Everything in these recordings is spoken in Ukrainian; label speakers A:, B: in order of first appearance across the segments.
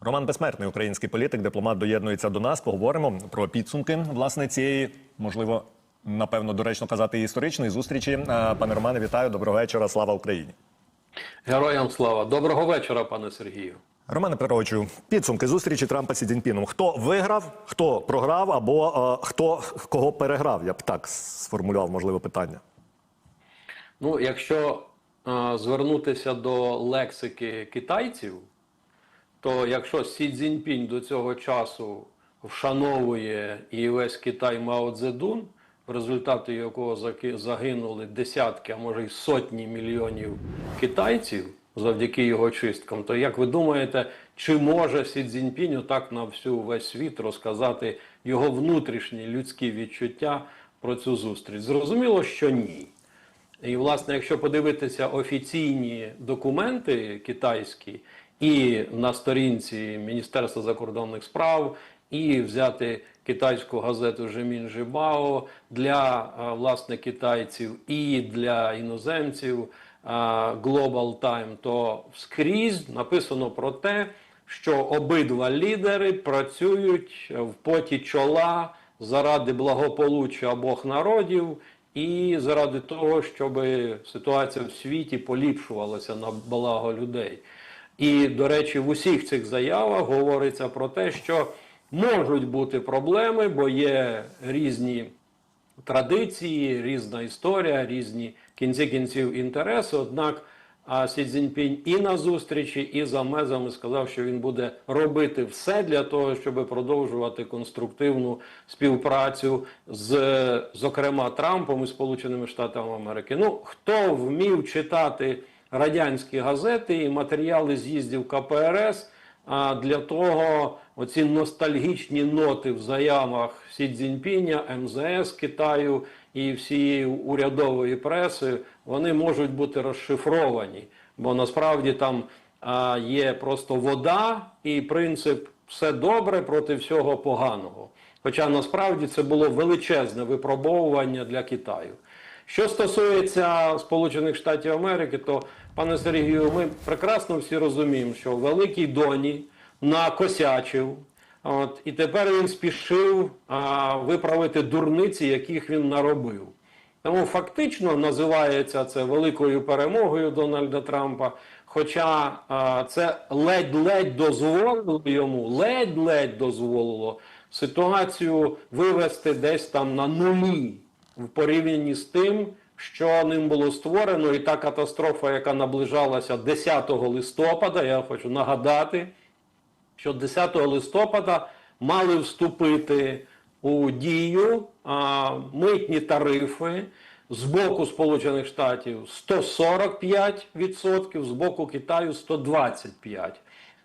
A: Роман Безсмертний, український політик, дипломат доєднується до нас. Поговоримо про підсумки власне цієї, можливо, напевно, доречно казати, історичної зустрічі. Пане Романе, вітаю. Доброго вечора. Слава Україні.
B: Героям слава. Доброго вечора, пане Сергію.
A: Романе Петровичу, підсумки зустрічі Трампа з Цзіньпіном. Хто виграв, хто програв, або е, хто кого переграв? Я б так сформулював, можливо, питання.
B: Ну, якщо е, звернутися до лексики китайців, то якщо Сі Цзіньпінь до цього часу вшановує і весь Китай Мао Цзедун, в результаті якого загинули десятки, а може й сотні мільйонів китайців завдяки його чисткам, то як ви думаєте, чи може Сі Цзіньпінь так на всю весь світ розказати його внутрішні людські відчуття про цю зустріч? Зрозуміло, що ні. І, власне, якщо подивитися офіційні документи китайські і на сторінці Міністерства закордонних справ, і взяти китайську газету Жемін Жибао для власне китайців і для іноземців Global Time, то скрізь написано про те, що обидва лідери працюють в поті чола заради благополуччя обох народів і заради того, щоб ситуація в світі поліпшувалася на благо людей. І, до речі, в усіх цих заявах говориться про те, що можуть бути проблеми, бо є різні традиції, різна історія, різні кінці кінців інтереси. Однак а Сі Цзіньпінь і на зустрічі, і за мезами сказав, що він буде робити все для того, щоб продовжувати конструктивну співпрацю з, зокрема, Трампом і Сполученими Штатами Америки. Ну, хто вмів читати радянські газети і матеріали з'їздів КПРС? А для того оці ностальгічні ноти в заявах Сі Цзіньпіня, МЗС Китаю і всієї урядової преси, вони можуть бути розшифровані, бо насправді там а, є просто вода і принцип все добре проти всього поганого. Хоча насправді це було величезне випробовування для Китаю. Що стосується Сполучених Штатів Америки, то пане Сергію, ми прекрасно всі розуміємо, що великий доні накосячив, от, і тепер він спішив а, виправити дурниці, яких він наробив. Тому фактично називається це великою перемогою Дональда Трампа. Хоча а, це ледь-ледь дозволило йому, ледь-ледь дозволило ситуацію вивести десь там на нулі в порівнянні з тим, що ним було створено, і та катастрофа, яка наближалася 10 листопада, я хочу нагадати, що 10 листопада мали вступити у дію митні тарифи з боку Сполучених Штатів 145%, з боку Китаю 125%.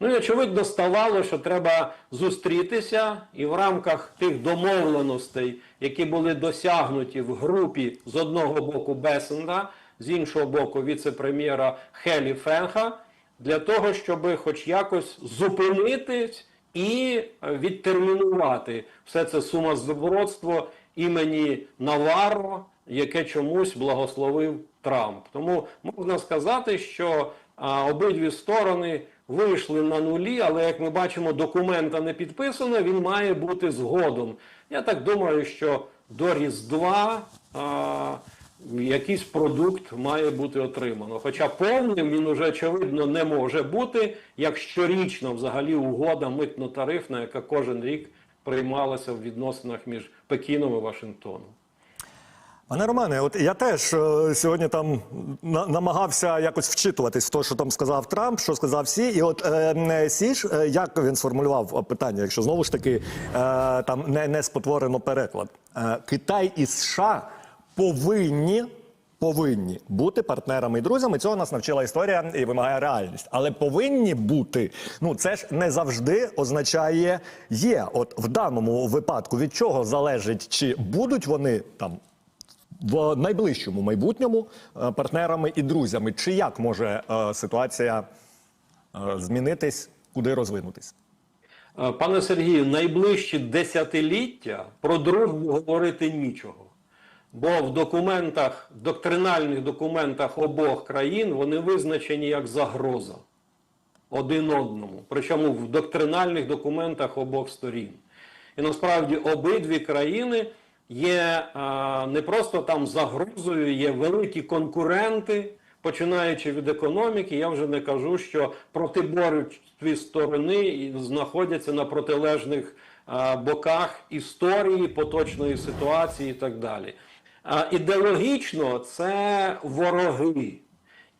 B: Ну і очевидно ставало, що треба зустрітися і в рамках тих домовленостей, які були досягнуті в групі з одного боку Бесенда, з іншого боку віце-прем'єра Хелі Фенха, для того, щоб хоч якось зупинитись і відтермінувати все це сумасбродство імені Наварро, яке чомусь благословив Трамп. Тому можна сказати, що а, обидві сторони вийшли на нулі, але як ми бачимо, документа не підписано, він має бути згодом. Я так думаю, що до Різдва а, якийсь продукт має бути отримано. Хоча повним він уже очевидно не може бути, як щорічно взагалі угода митно-тарифна, яка кожен рік приймалася в відносинах між Пекіном і Вашингтоном.
A: Пане Романе, от я теж е, сьогодні там на, намагався якось вчитуватись в те, що там сказав Трамп, що сказав Сі. І от е, е, Сі ж, е, як він сформулював питання, якщо знову ж таки е, там не, не спотворено переклад. Е, Китай і США повинні. Повинні бути партнерами і друзями. Цього нас навчила історія і вимагає реальність. Але повинні бути. Ну це ж не завжди означає є. От в даному випадку від чого залежить, чи будуть вони там в найближчому майбутньому е, партнерами і друзями. Чи як може е, ситуація е, змінитись, куди розвинутись?
B: Пане Сергію, найближчі десятиліття про дружбу говорити нічого. Бо в документах, в доктринальних документах обох країн вони визначені як загроза. один одному, причому в доктринальних документах обох сторін. І насправді обидві країни є а, не просто там загрозою, є великі конкуренти, починаючи від економіки. Я вже не кажу, що протиборчі сторони знаходяться на протилежних а, боках історії, поточної ситуації і так далі. Ідеологічно це вороги.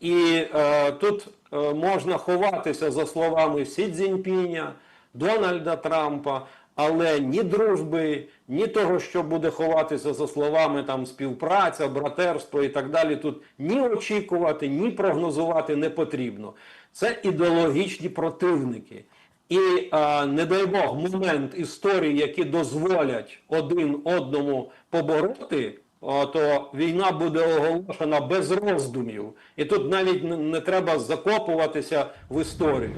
B: І е, тут е, можна ховатися за словами Сі Цзіньпіня, Дональда Трампа, але ні дружби, ні того, що буде ховатися за словами там співпраця, братерство і так далі. Тут ні очікувати, ні прогнозувати не потрібно. Це ідеологічні противники. І е, не дай Бог, момент історії, які дозволять один одному побороти, то війна буде оголошена без роздумів. І тут навіть не, треба закопуватися в історію.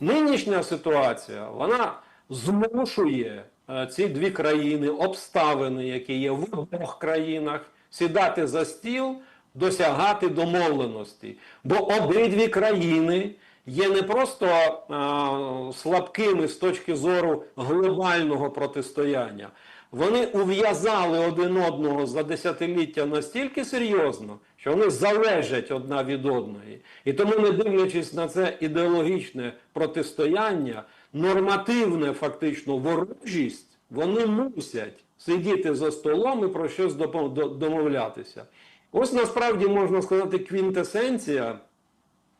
B: Нинішня ситуація вона змушує е, ці дві країни, обставини, які є в обох країнах, сідати за стіл, досягати домовленості. Бо обидві країни є не просто е, слабкими з точки зору глобального протистояння. Вони ув'язали один одного за десятиліття настільки серйозно, що вони залежать одна від одної. І тому, не дивлячись на це ідеологічне протистояння, нормативне фактично ворожість, вони мусять сидіти за столом і про щось домовлятися. Ось насправді можна сказати квінтесенція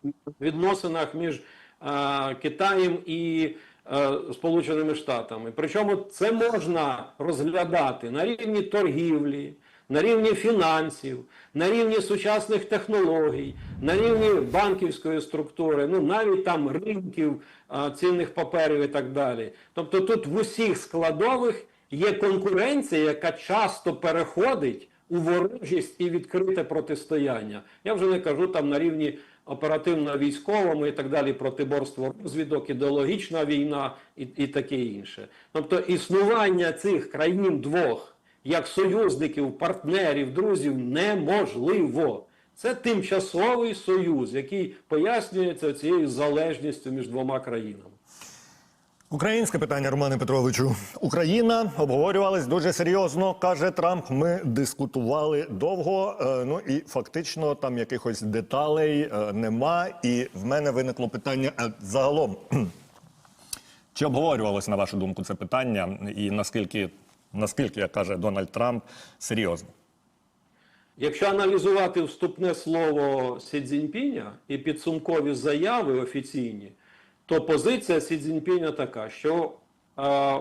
B: в відносинах між е, Китаєм і Сполученими Штатами. Причому це можна розглядати на рівні торгівлі, на рівні фінансів, на рівні сучасних технологій, на рівні банківської структури, ну навіть там ринків е, цінних паперів і так далі. Тобто тут в усіх складових є конкуренція, яка часто переходить у ворожість і відкрите протистояння. Я вже не кажу там на рівні оперативно-військовому і так далі, протиборство розвідок, ідеологічна війна і, і таке інше. Тобто існування цих країн двох як союзників, партнерів, друзів неможливо. Це тимчасовий союз, який пояснюється цією залежністю між двома країнами.
A: Українське питання, Романе Петровичу. Україна обговорювалась дуже серйозно, каже Трамп. Ми дискутували довго. е, Ну і фактично там якихось деталей е, нема. І в мене виникло питання а загалом. Чи обговорювалось, на вашу думку, це питання, і наскільки, наскільки, як каже Дональд Трамп, серйозно?
B: Якщо аналізувати вступне слово Сі Цзіньпіня і підсумкові заяви офіційні, то позиція Сі Цзіньпіня така, що е,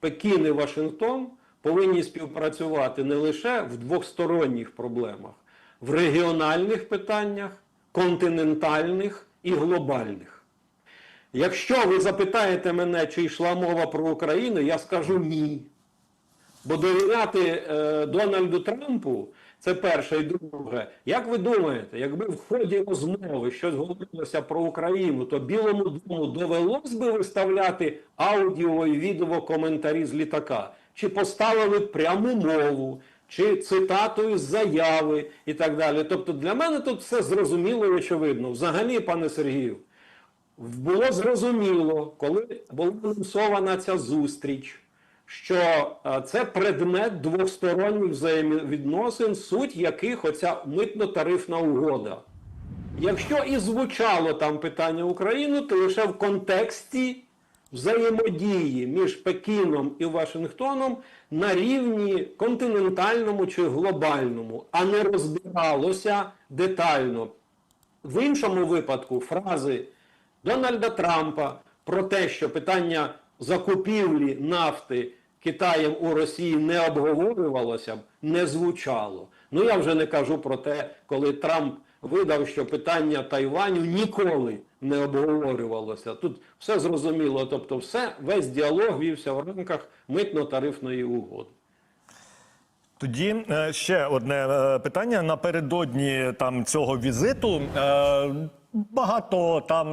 B: Пекін і Вашингтон повинні співпрацювати не лише в двосторонніх проблемах, в регіональних питаннях, континентальних і глобальних. Якщо ви запитаєте мене, чи йшла мова про Україну, я скажу ні. Бо довіряти е, Дональду Трампу це перше і друге. Як ви думаєте, якби в ході розмови щось говорилося про Україну, то Білому дому довелось би виставляти аудіо і відео коментарі з літака? Чи поставили пряму мову, чи цитатою з заяви і так далі? Тобто для мене тут все зрозуміло і очевидно. Взагалі, пане Сергію, було зрозуміло, коли була анонсована ця зустріч, що е, це предмет двосторонніх взаємовідносин, суть яких оця митно-тарифна угода. Якщо і звучало там питання України, то лише в контексті взаємодії між Пекіном і Вашингтоном на рівні континентальному чи глобальному, а не розбиралося детально. В іншому випадку фрази Дональда Трампа про те, що питання закупівлі нафти Китаєм у Росії не обговорювалося б, не звучало. Ну я вже не кажу про те, коли Трамп видав, що питання Тайваню ніколи не обговорювалося. Тут все зрозуміло, тобто все, весь діалог вівся в рамках митно-тарифної угоди.
A: Тоді е, ще одне е, питання напередодні там цього візиту. е, Багато там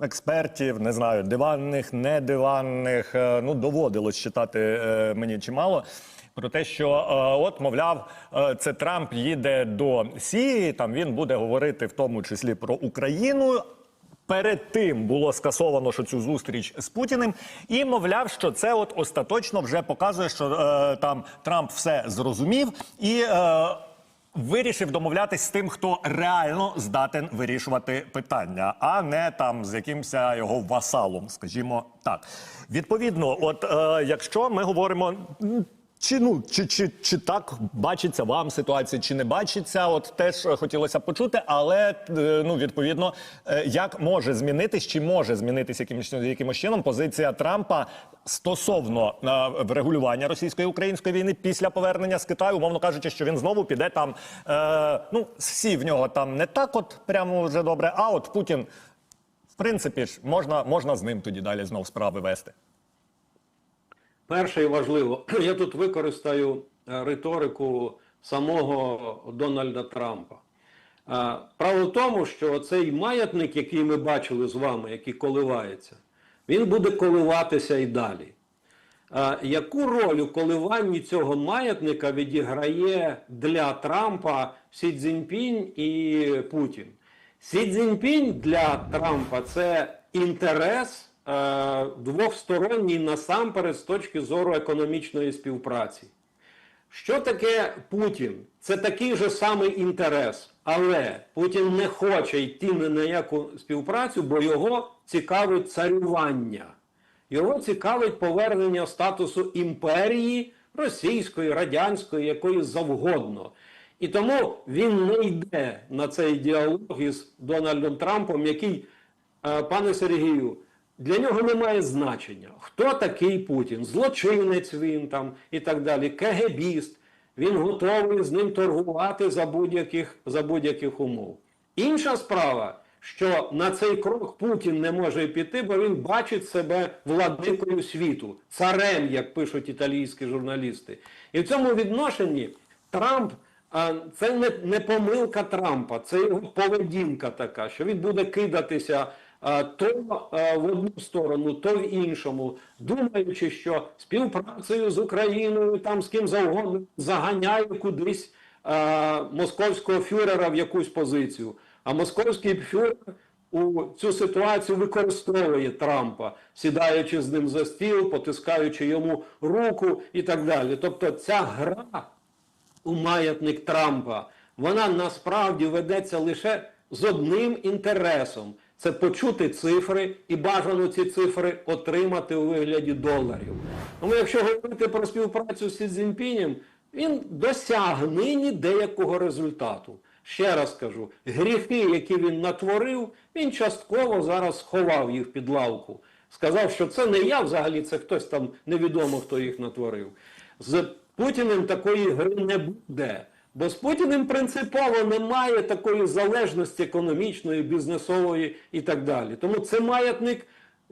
A: експертів, не знаю, диванних, недиванних, е, ну доводилось читати е, мені чимало. Про те, що е, от, мовляв, це Трамп їде до Сії, там він буде говорити в тому числі про Україну. Перед тим було скасовано що цю зустріч з Путіним, і мовляв, що це от остаточно вже показує, що е, там Трамп все зрозумів і е, вирішив домовлятись з тим, хто реально здатен вирішувати питання, а не там з якимся його васалом, скажімо так. Відповідно, от е, якщо ми говоримо. Чи ну чи, чи, чи так бачиться вам ситуація, чи не бачиться? От теж хотілося почути, але е, ну відповідно, е, як може змінитись, чи може змінитись якимось якимось чином позиція Трампа стосовно е, врегулювання російсько-української війни після повернення з Китаю, умовно кажучи, що він знову піде там. Е, ну всі в нього там не так, от прямо вже добре. А от Путін, в принципі ж, можна, можна з ним тоді далі знов справи вести.
B: Перше і важливо, я тут використаю е, риторику самого Дональда Трампа. Е, Право в тому, що цей маятник, який ми бачили з вами, який коливається, він буде коливатися і далі. Е, Яку роль у коливанні цього маятника відіграє для Трампа Сі Цзіньпінь і Путін? Сі Цзіньпінь для Трампа це інтерес двохсторонній насамперед з точки зору економічної співпраці. Що таке Путін? Це такий же самий інтерес, але Путін не хоче йти ні на яку співпрацю, бо його цікавить царювання. Його цікавить повернення статусу імперії російської, радянської, якої завгодно. І тому він не йде на цей діалог із Дональдом Трампом, який, е, пане Сергію, для нього немає значення. Хто такий Путін? Злочинець він там і так далі, КГБіст. Він готовий з ним торгувати за будь-яких за будь-яких умов. Інша справа, що на цей крок Путін не може піти, бо він бачить себе владикою світу, царем, як пишуть італійські журналісти. І в цьому відношенні Трамп. Це не, не помилка Трампа, це його поведінка така, що він буде кидатися то в одну сторону, то в іншому, думаючи, що співпрацею з Україною, там з ким завгодно заганяє кудись московського фюрера в якусь позицію. А московський фюрер у цю ситуацію використовує Трампа, сідаючи з ним за стіл, потискаючи йому руку і так далі. Тобто ця гра у маятник Трампа, вона насправді ведеться лише з одним інтересом це почути цифри і бажано ці цифри отримати у вигляді доларів. Тому якщо говорити про співпрацю з Сі він досяг нині деякого результату. Ще раз кажу, гріхи, які він натворив, він частково зараз сховав їх під лавку. Сказав, що це не я взагалі, це хтось там невідомо, хто їх натворив. З Путіним такої гри не буде. Бо з Путіним принципово немає такої залежності економічної, бізнесової і так далі. Тому це маятник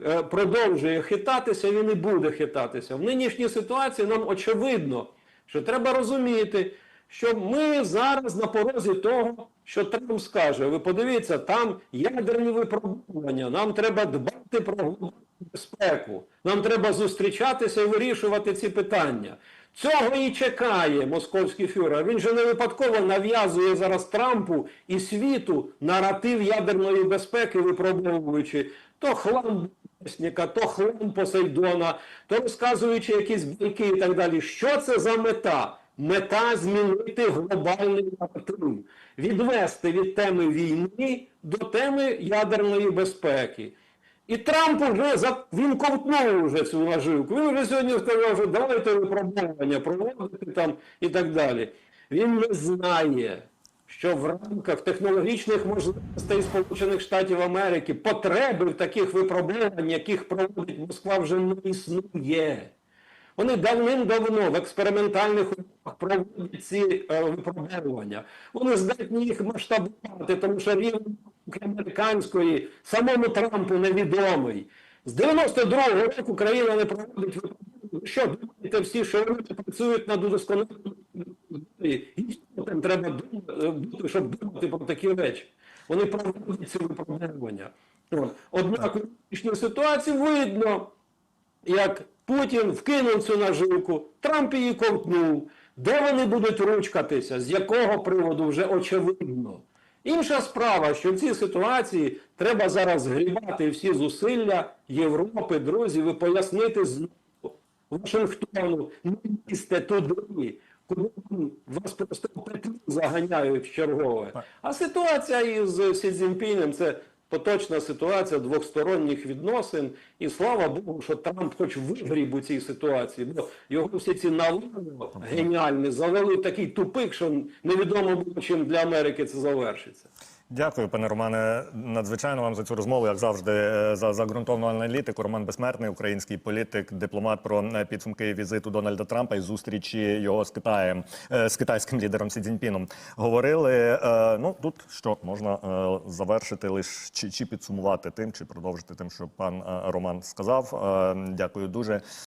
B: е, продовжує хитатися, він і буде хитатися. В нинішній ситуації нам очевидно, що треба розуміти, що ми зараз на порозі того, що Трамп скаже. Ви подивіться, там ядерні випробування, нам треба дбати про безпеку, нам треба зустрічатися і вирішувати ці питання. Цього і чекає московський фюрер. Він же не випадково нав'язує зараз Трампу і світу наратив ядерної безпеки, випробовуючи то хлам Бесніка, то хлам Посейдона, то розказуючи якісь байки і так далі. Що це за мета? Мета змінити глобальний наратив, відвести від теми війни до теми ядерної безпеки. І Трамп вже за він ковтнув вже цю наживку. Він вже сьогодні сказав, що давайте випробовування проводити там і так далі. Він не знає, що в рамках технологічних можливостей Сполучених Штатів Америки потреби в таких випробувань, яких проводить Москва, вже не існує. Вони давним-давно в експериментальних умовах проводять ці е, випробування. Вони здатні їх масштабувати, тому що рівень американської самому Трампу невідомий. З 92-го року країна не проводить випробування. Що думаєте всі, що вони працюють над удосконаленням? Там треба думати, щоб думати про такі речі. Вони проводять ці випробування. Однак у нинішній ситуації видно, як Путін вкинув цю наживку, Трамп її ковтнув. Де вони будуть ручкатися? З якого приводу вже очевидно. Інша справа, що в цій ситуації треба зараз згрібати всі зусилля Європи, друзів, і пояснити знову Вашингтону, не їсте туди, куди вас просто петлю заганяють в чергове. А ситуація із Сі Цзіньпінем – це поточна ситуація двосторонніх відносин. І слава Богу, що Трамп хоч вигріб у цій ситуації, бо його всі ці навали геніальні завели такий тупик, що невідомо було, чим для Америки це завершиться.
A: Дякую, пане Романе. Надзвичайно вам за цю розмову, як завжди, е, за, за ґрунтовну аналітику. Роман Безсмертний, український політик, дипломат про е, підсумки візиту Дональда Трампа і зустрічі його з Китаєм е, з китайським лідером Сі Цзіньпіном. Говорили. Ну тут що можна завершити лише чи, чи підсумувати тим, чи продовжити тим, що пан Роман сказав. Дякую дуже.